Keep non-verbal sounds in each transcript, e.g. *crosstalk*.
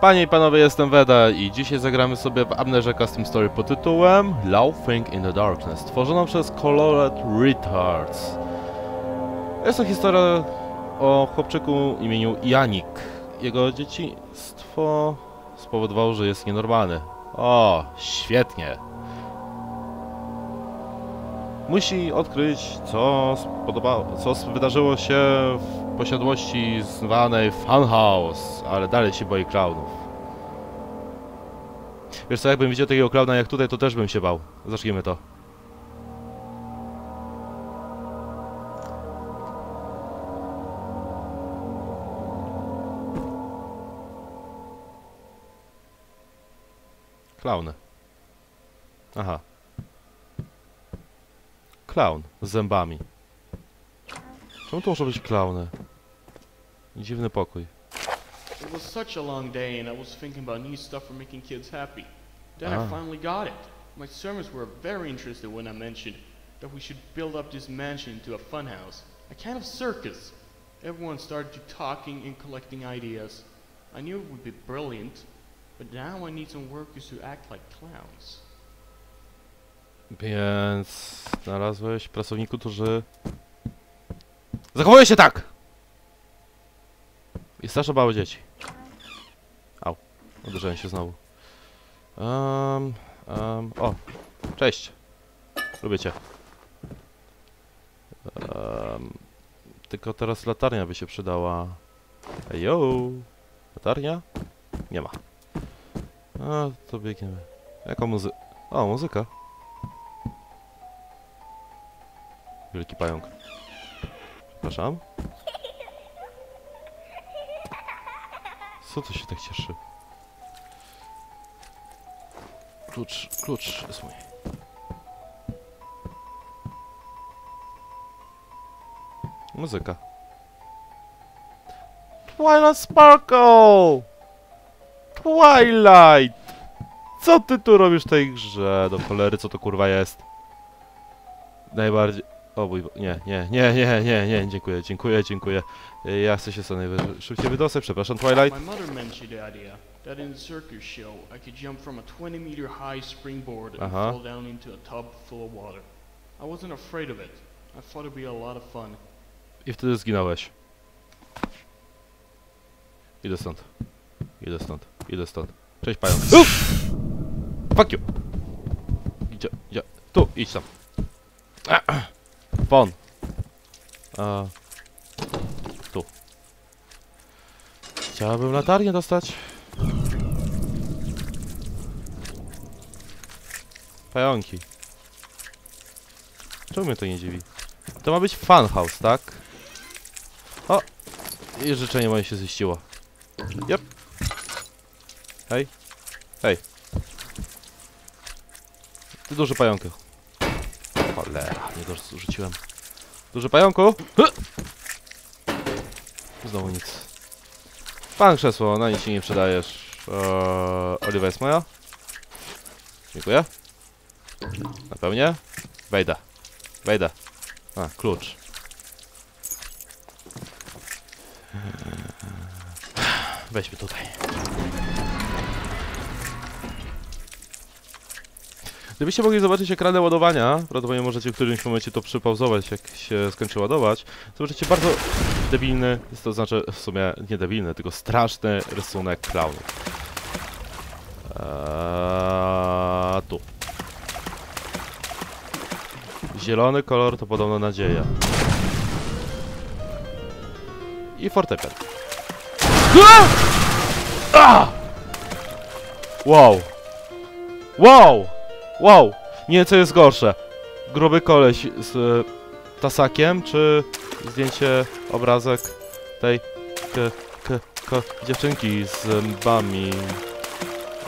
Panie i panowie, jestem Weda i dzisiaj zagramy sobie w Amnesia Custom Story pod tytułem Laughing in the Darkness, stworzoną przez Colored Retards. Jest to historia o chłopczyku imieniu Janik. Jego dzieciństwo spowodowało, że jest nienormalny. O, świetnie. Musi odkryć, co, spodobało, co wydarzyło się w posiadłości zwanej Funhouse, ale dalej się boi klaunów. Wiesz co, jakbym widział takiego klauna jak tutaj, to też bym się bał. Zacznijmy to. Klauny. Aha. Klaun z zębami. Czemu to muszą być klauny? Dziwny pokój. It was such a long day, and I was thinking about new stuff for making kids happy. Then Ah. I finally got it. My servants were very interested when I mentioned that we should build up this mansion into a funhouse, a kind of circus. Everyone started to talking and collecting ideas. I knew it would be brilliant, but now I need some workers to act like clowns. Więc znalazłeś pracowników, którzy zachowują się tak! I straszą małe dzieci. Au. Uderzyłem się znowu. Um, um, o, cześć. Lubię cię. Um, tylko teraz latarnia by się przydała. Ejo! Latarnia? Nie ma. A, to biegniemy. Jaka muzy... O, muzyka. Wielki pająk. Przepraszam. Co to się tak cieszy? Klucz, klucz jest mój. Muzyka. Twilight Sparkle! Twilight! Co ty tu robisz w tej grze? Do cholery, co to kurwa jest? Najbardziej... O mój... Bo... Nie, nie, nie, nie, nie, nie, dziękuję, dziękuję, dziękuję. Ja chcę się co najszybciej wydostać, przepraszam, Twilight. That in the circus show I could jump from a 20 meter high springboard and Uh-huh. fall down into a tub full of water. I wasn't afraid of it. I thought it'd be a lot of fun. I wtedy zginąłeś. Idę stąd. Idę stąd. Idę stąd. Cześć, pająk. Uff! Fuck you! Gdzie, gdzie? Tu, idź tam. Won. A, tu. Chciałabym latarnię dostać. Pająki. Czemu mnie to nie dziwi? To ma być funhouse, tak? O! I życzenie moje się ziściło. Yep. Hej. Hej. Ty duży pająku. Cholera, nie dorzuciłem. Duży pająku! Hy! Znowu nic. Pan krzesło, na nic się nie przydajesz. Eee, oliwa jest moja? Dziękuję. Napełnię? Wejdę. Wejdę. A, klucz. Weźmy tutaj. Gdybyście mogli zobaczyć ekrany ładowania, prawdopodobnie możecie w którymś momencie to przypauzować, jak się skończy ładować, zobaczycie bardzo debilny, jest to znaczy w sumie nie debilny, tylko straszny rysunek klaunów. Eee, tu. Zielony kolor to podobno nadzieja. I fortepian. Wow. Wow! Wow! Nie, co jest gorsze? Gruby koleś z e, tasakiem, czy zdjęcie, obrazek tej k, k, k, dziewczynki z zębami?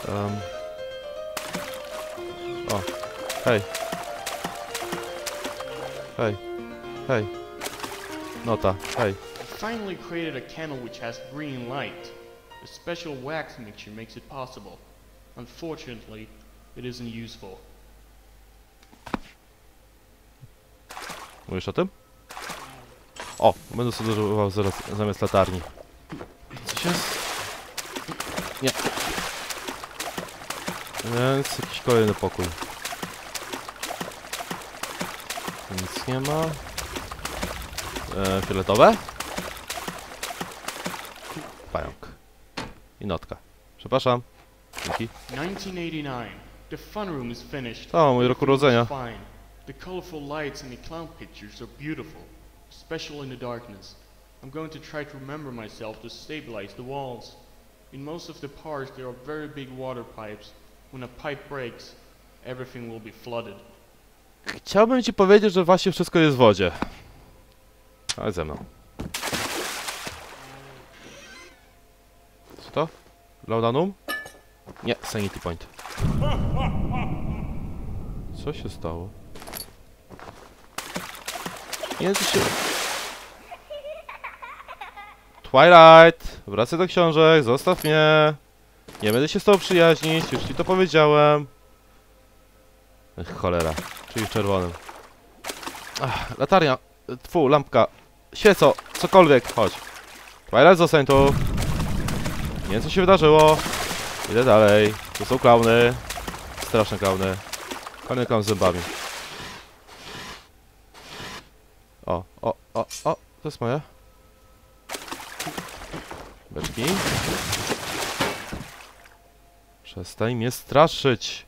Um. O, hej. Hej. Hej. Nota, hej. Finally created a candle which has green light. A special wax mixture makes it possible. Unfortunately, it isn't useful. Mówisz o tym? O, będę sobie używał zaraz, zamiast latarni. Coś jest? Nie. Więc jakiś kolejny pokój. Nic nie ma. E, fioletowe? Pająk. I notka. Przepraszam. Dzięki. 1989. The fun room is finished. O, mój rok urodzenia. The colorful lights and the clown pictures are beautiful, especially in the darkness. I'm going to try to remember myself to stabilize the walls. In most of the parts, there are very big water pipes. When a pipe breaks, everything will be flooded. Chciałbym ci powiedzieć, że właśnie wszystko jest w wodzie. Ale ze mną. Co to? Laudanum? Nie, Sanity Point. Co się stało? Co się... Twilight! Wracaj do książek, zostaw mnie! Nie będę się z tobą przyjaźnić, już ci to powiedziałem. Ech, cholera. Czyli w czerwonym. Ach, latarnia. Tfu, lampka. Świeco, cokolwiek, chodź. Twilight, zostań tu. Nie wiem, co się wydarzyło. Idę dalej. Tu są klauny. Straszne klauny. Kolejny klaun z zębami. O, o, o, o. To jest moje. Beczki. Przestań mnie straszyć.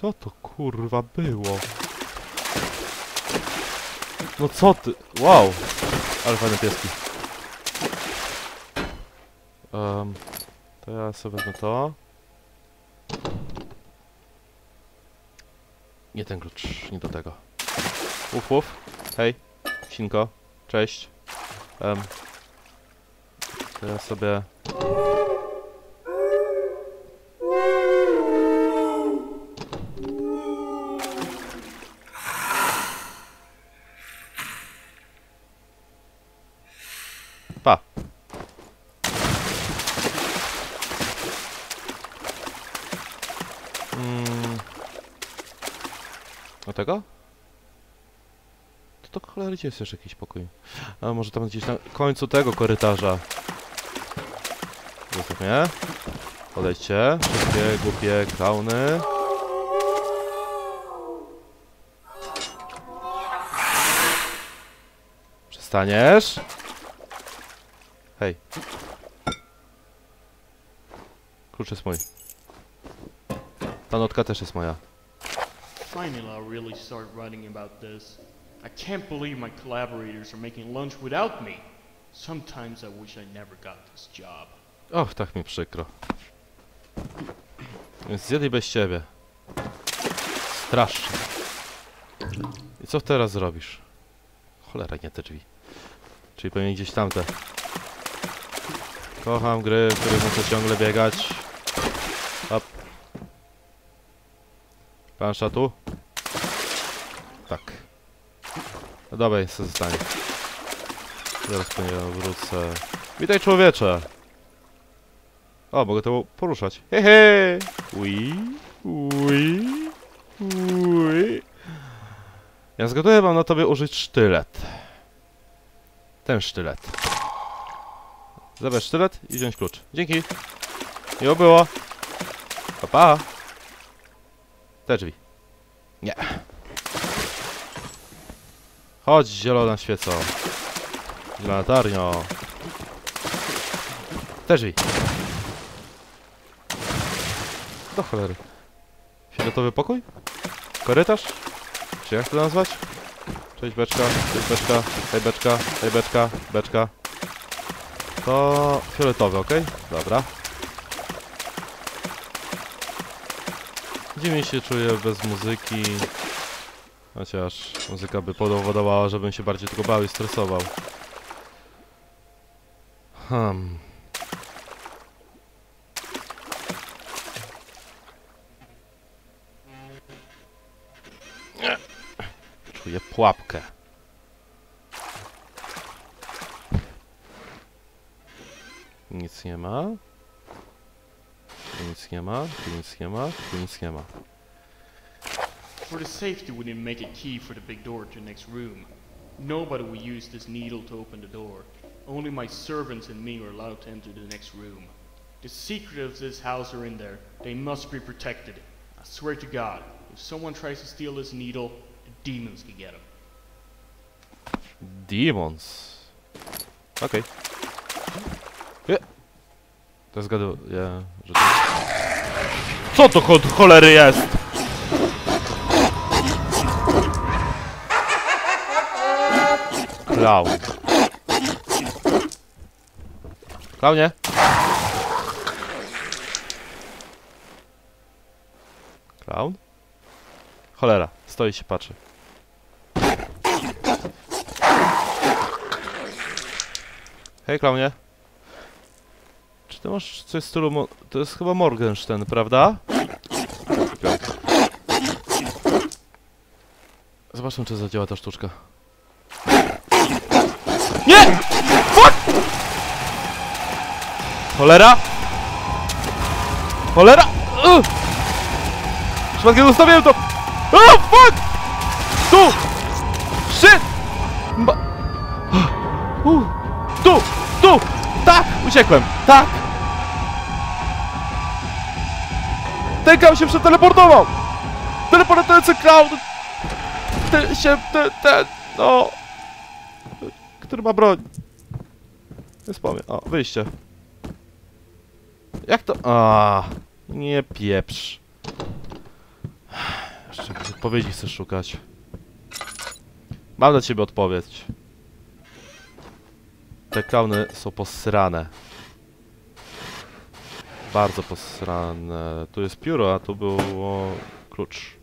Co to kurwa było? No co ty? Wow! Ale fajne pieski. Um, to ja sobie wezmę to. Nie ten klucz, nie do tego. Uf, uf. Hej, Sinko. Cześć. Um, to ja sobie... Mm. O tego? To to cholery jest jeszcze jakiś pokój? A może tam gdzieś na końcu tego korytarza. Zostaw mnie. Odejdźcie. Wszystkie głupie klauny. Przestaniesz? Hej. Klucz jest mój. Ta notka też jest moja. Finally, I'll really start writing about this. I can't believe my collaborators are making lunch without me. Sometimes I wish I never got this job. Och, tak mi przykro. Więc zjedli bez ciebie. Strasznie. I co teraz zrobisz? Cholera, nie te drzwi. Czyli pewnie gdzieś tamte. Kocham gry, w których muszę ciągle biegać. Plansza tu? Tak. No dobra, jest co zostanie. Zaraz pewnie wrócę. Witaj człowiecze! O, mogę to poruszać. Hehe! Ui, ui, ui. Ja zgaduję, mam na tobie użyć sztylet. Ten sztylet. Zabrać sztylet i wziąć klucz. Dzięki. Miło było. Pa, pa. Te drzwi. Nie. Chodź, zielona świeco. Zielona latarnio. Te drzwi. Do cholery. Fioletowy pokój? Korytarz? Czy jak to nazwać? Cześć beczka, cześć beczka, hej beczka, hej beczka, beczka. To fioletowy, ok? Dobra. Dziwnie się czuję bez muzyki. Chociaż muzyka by powodowała, żebym się bardziej tylko bał i stresował. Hmm. Czuję pułapkę. Nic nie ma. Tu nic nie ma, tu nic nie ma, tu nic nie ma. For the safety, we didn't make a key for the big door to the next room. Nobody will use this needle to open the door. Only my servants and me are allowed to enter the next room. The secrets of this house are in there. They must be protected. I swear to God, if someone tries to steal this needle, the demons can get him. Demons. Okay. To zgaduję, że to... Co to cho cholery jest? Klaun. Klaunie? Klaun? Cholera, stoi się patrzy. Hej, klaunie. Czy ty masz coś w stylu... Mo to jest chyba Morgenstern, prawda? Zobaczmy, czy zadziała ta sztuczka. Nie! Fuck! Cholera! Cholera! Uh! Przypadkiem zostawiłem to! Oh, fuck! Tu! Shit! Ba uh. Tu! Tu! Tak! Uciekłem! Tak! Clown się przeteleportował! Teleportujący clown! Ten się... Ten... ten no... Który ma broń? Nie wspomnę. O, wyjście. Jak to... A, Nie pieprz. Jeszcze odpowiedzi chcesz szukać. Mam dla ciebie odpowiedź. Te klauny są posrane. Bardzo posrane. Tu jest pióro, a tu było klucz.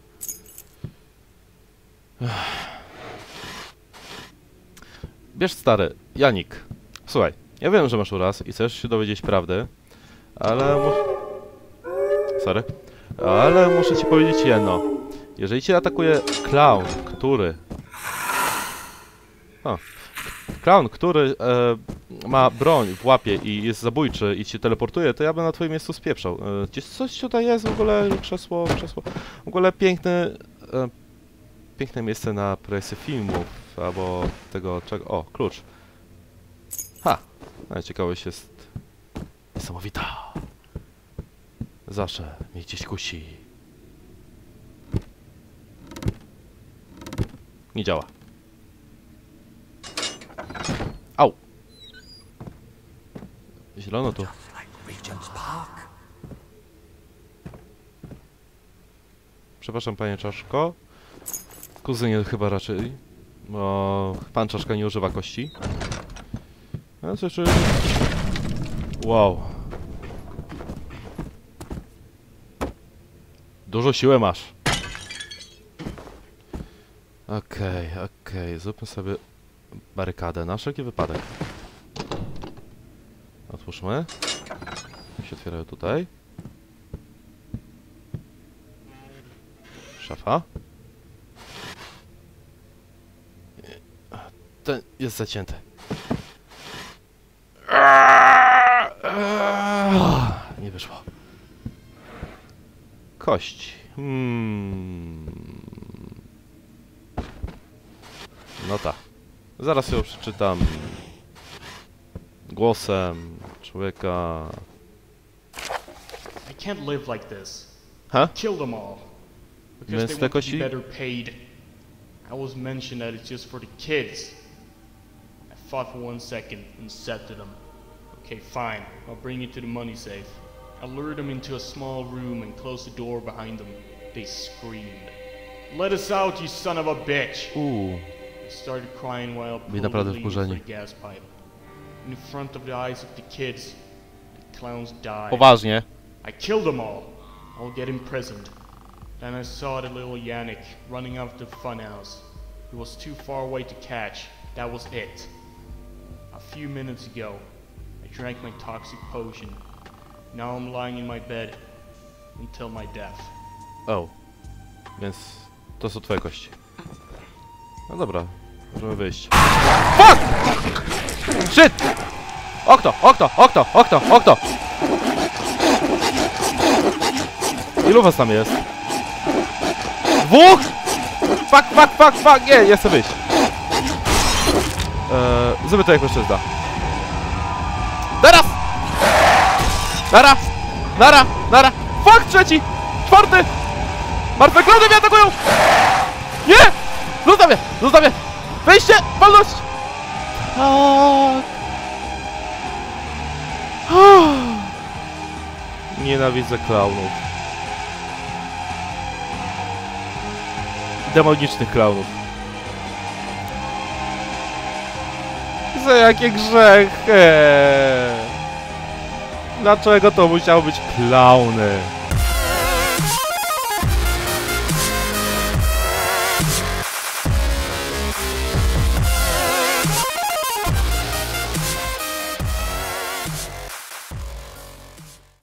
Bierz stary, Janik. Słuchaj, ja wiem, że masz uraz i chcesz się dowiedzieć prawdy, ale. Sorry. Ale muszę ci powiedzieć jedno. Jeżeli cię atakuje clown, który... A. Clown, który e, ma broń w łapie i jest zabójczy i cię teleportuje, to ja bym na twoim miejscu spieprzał. E, coś tutaj jest w ogóle, krzesło, krzesło. W ogóle piękny... E, piękne miejsce na projekcję filmów, albo tego czego... O, klucz. Ha! No, ciekawość jest niesamowita. Zawsze mnie gdzieś kusi. Nie działa. Au! Zielono tu. Przepraszam, panie Czaszko. Kuzynie chyba raczej. Bo pan Czaszka nie używa kości. No czy... Wow. Dużo siły masz. Okej, okej. Zróbmy sobie barykadę na wszelki wypadek. Otwórzmy. Się otwierają tutaj. Szafa. Ten jest zacięty. Nie wyszło. Kość. Hmm. Zaraz ją przeczytam. Głosem człowieka. I can't live like this. Huh? Kill them all. Because they want to be better paid. I was mentioned that it's just for the kids. I thought for one second and said to them, Okay, fine, I'll bring you to the money safe. I lured them into a small room and closed the door behind them. They screamed. Let us out, you son of a bitch! Uuu. I started crying while I Byli pulled naprawdę the wkurzeni. gas pipe. In front of the eyes of the kids, the clowns died. Poważnie. I killed them all. I'll get imprisoned. Then I saw the little Yannick running out of the funhouse. He was too far away to catch. That was it. A few minutes ago, I drank my toxic potion. Now I'm lying in my bed until my death. Oh. Więc to są twoje kości. No dobra, możemy wyjść. Fuck! Shit! Okno, okno, okno, okno, okno! Ilu was tam jest? Dwóch? Fuck, fuck, fuck, fuck! Nie, nie chcę wyjść. Eee, zrobię to jak mężczyzna. Teraz! Nara! Nara! Nara! Fuck, trzeci! Czwarty! Martwe klony mnie atakują! Nie! Zostawię! Wejście! Wolność! Tak! *sighs* Nienawidzę klaunów. Demonicznych klaunów. Za jakie grzechy! Dlaczego to musiały być klauny?